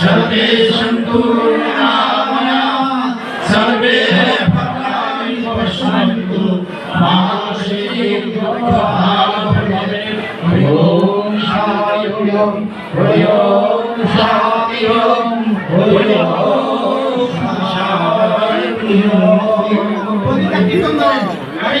सर्वे सन्तु निरामया सर्वे भद्राणि पश्यन्तु मा ॐ शाय ॐ ह्रय ॐ शाय ॐ ह्रय ॐ शाय প্রতিটা কীর্তন ধরেন হরে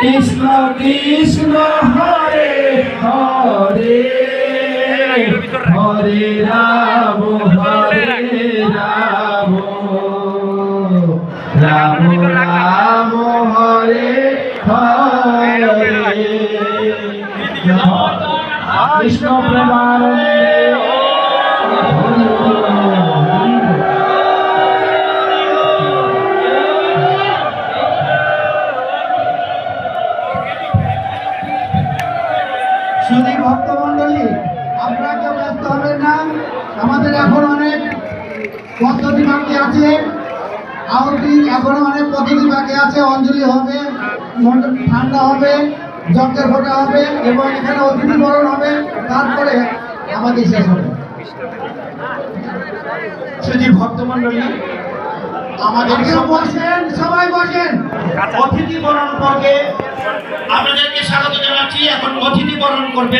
কৃষ্ণ কৃষ্ণ হরে হরে। হরে রাম হরে রাম। রাম রাম হরে হরে। কৃষ্ণ প্রেমানন্দে শুধু ভক্তমন্ডলী আপনারা কেউ ব্যস্ত হবেন না। আমাদের এখন অনেক পদ্ধতি বাকি আছে। আহুতি এখনও অনেক পদ্ধতি বাকি আছে। অঞ্জলি হবে ঠান্ডা হবে যজ্ঞের ফোটা হবে এবং এখানে অতিথি বরণ হবে। তারপরে আমাদের শেষ হবে। শুধু ভক্তমন্ডলী আমাদের বসেন সবাই বসেন। অতিথি বরণ পর্বে এখন অতিথিবরণ করবে।